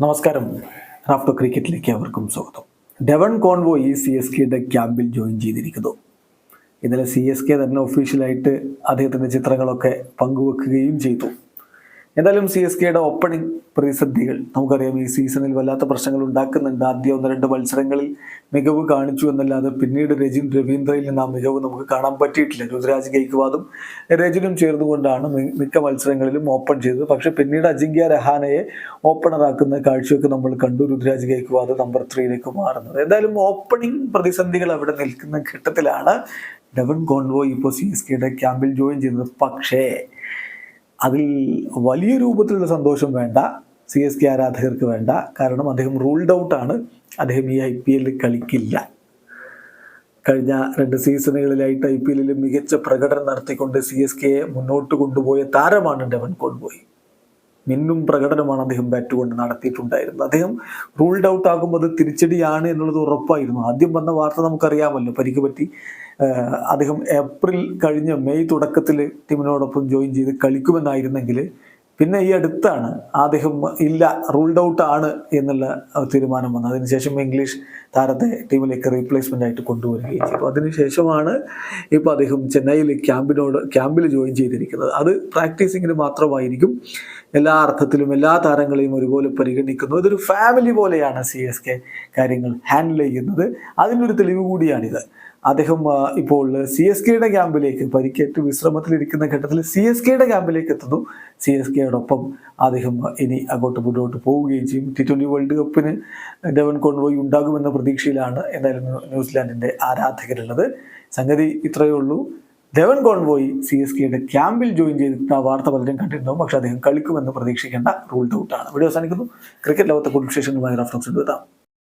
നമസ്കാരം. റാഫ്റ്റോ ക്രിക്കറ്റിലേക്ക് അവർക്കും സ്വാഗതം. ഡെവൺ കോൺവോ ഈ സി എസ് കെയുടെ ക്യാമ്പിൽ ജോയിൻ ചെയ്തിരിക്കുന്നു. ഇന്നലെ സി എസ് കെ തന്നെ ഒഫീഷ്യലായിട്ട് അദ്ദേഹത്തിന്റെ ചിത്രങ്ങളൊക്കെ പങ്കുവെക്കുകയും ചെയ്തു. എന്തായാലും സി എസ് കെയുടെ ഓപ്പണിംഗ് പ്രതിസന്ധികൾ. നമുക്കറിയാം ഈ സീസണിൽ വല്ലാത്ത പ്രശ്നങ്ങൾ ഉണ്ടാക്കുന്നുണ്ട്. ആദ്യ ഒന്ന് രണ്ട് മത്സരങ്ങളിൽ മികവ് കാണിച്ചു എന്നല്ലാതെ പിന്നീട് രജിൻ രവീന്ദ്രയിൽ നിന്ന് ആ മികവ് നമുക്ക് കാണാൻ പറ്റിയിട്ടില്ല. രുദ്രാജ് ഗൈക്വാദും രജിനും ചേർന്നുകൊണ്ടാണ് മിക്ക മത്സരങ്ങളിലും ഓപ്പൺ ചെയ്തത്. പക്ഷെ പിന്നീട് അജിങ്ക്യ രഹാനയെ ഓപ്പണറാക്കുന്ന കാഴ്ചയൊക്കെ നമ്മൾ കണ്ടു. രുദ്രാജ് ഗെയ്ക്വാദ് നമ്പർ ത്രീയിലേക്ക് മാറുന്നത്. എന്തായാലും ഓപ്പണിംഗ് പ്രതിസന്ധികൾ അവിടെ നിൽക്കുന്ന ഘട്ടത്തിലാണ് ഡെവൻ കോൺവോ ഇപ്പോൾ സി എസ് കെയുടെ ക്യാമ്പിൽ ജോയിൻ ചെയ്യുന്നത്. പക്ഷേ അതിൽ വലിയ രൂപത്തിലുള്ള സന്തോഷം വേണ്ട സി എസ് കെ ആരാധകർക്ക് വേണ്ട. കാരണം അദ്ദേഹം റൂൾഡ് ഔട്ടാണ് അദ്ദേഹം ഈ ഐ പി എല്ലിൽ കളിക്കില്ല. കഴിഞ്ഞ രണ്ട് സീസണുകളിലായിട്ട് ഐ പി എല്ലിൽ മികച്ച പ്രകടനം നടത്തിക്കൊണ്ട് സി എസ് കെയെ മുന്നോട്ട് കൊണ്ടുപോയ താരമാണ് ഡെവൻ കോൺബോയ് മിന്നും പ്രകടനമാണ് അദ്ദേഹം ബാറ്റ് കൊണ്ട് നടത്തിയിട്ടുണ്ടായിരുന്നത്. അദ്ദേഹം റൂൾഡ് ഔട്ട് ആകുമ്പോൾ അത് തിരിച്ചടിയാണ് എന്നുള്ളത് ഉറപ്പായിരുന്നു. ആദ്യം വന്ന വാർത്ത നമുക്കറിയാമല്ലോ. പരിക്ക് പറ്റി അദ്ദേഹം ഏപ്രിൽ കഴിഞ്ഞ മെയ് തുടക്കത്തിൽ ടീമിനോടൊപ്പം ജോയിൻ ചെയ്ത് കളിക്കുമെന്നായിരുന്നെങ്കിൽ പിന്നെ ഈ അടുത്താണ് അദ്ദേഹം ഇല്ല റൂൾഡ് ഔട്ട് ആണ് എന്നുള്ള തീരുമാനം വന്നത്. അതിനുശേഷം ഇംഗ്ലീഷ് താരത്തെ ടീമിലേക്ക് റീപ്ലേസ്മെന്റ് ആയിട്ട് കൊണ്ടുവരികയും ചെയ്തു. അതിനുശേഷമാണ് ഇപ്പോൾ അദ്ദേഹം ചെന്നൈയിൽ ക്യാമ്പിനോട് ക്യാമ്പിൽ ജോയിൻ ചെയ്തിരിക്കുന്നത്. അത് പ്രാക്ടീസിങ്ങിന് മാത്രമായിരിക്കും എല്ലാ അർത്ഥത്തിലും എല്ലാ താരങ്ങളെയും ഒരുപോലെ പരിഗണിക്കുന്നു. ഇതൊരു ഫാമിലി പോലെയാണ് സി എസ് കെ കാര്യങ്ങൾ ഹാൻഡിൽ ചെയ്യുന്നത്. അതിനൊരു തെളിവ് കൂടിയാണിത്. അദ്ദേഹം ഇപ്പോൾ സി എസ് കെയുടെ ക്യാമ്പിലേക്ക് പരിക്കേറ്റ് വിശ്രമത്തിലിരിക്കുന്ന ഘട്ടത്തിൽ സി എസ് കെയുടെ ക്യാമ്പിലേക്ക് എത്തുന്നു. സി എസ് കെയോടൊപ്പം അദ്ദേഹം ഇനി അങ്ങോട്ട് മുന്നോട്ട് പോവുകയും ചെയ്യും. ടി ട്വന്റി വേൾഡ് കപ്പിന് ഡെവൻ കോൺവോയ് ഉണ്ടാകുമെന്ന പ്രതീക്ഷയിലാണ് എന്തായാലും ന്യൂ- ന്യൂസിലാൻഡിന്റെ ആരാധകരുള്ളത്. സംഗതി ഇത്രയേ ഉള്ളൂ. ഡെവൻ കോൺവോയ് സി എസ് കെയുടെ ക്യാമ്പിൽ ജോയിൻ ചെയ്തിട്ട് ആ വാർത്ത പലരും കണ്ടിട്ടുണ്ടാവും. പക്ഷേ അദ്ദേഹം കളിക്കുമെന്ന് പ്രതീക്ഷിക്കേണ്ട റൂൾഡ് ഔട്ടാണ് വീഡിയോ അവസാനിക്കുന്നു. ക്രിക്കറ്റ് ലോകത്തെ കുടുംബ വിശേഷങ്ങളുമായി റഫറൻസ് എത്താം.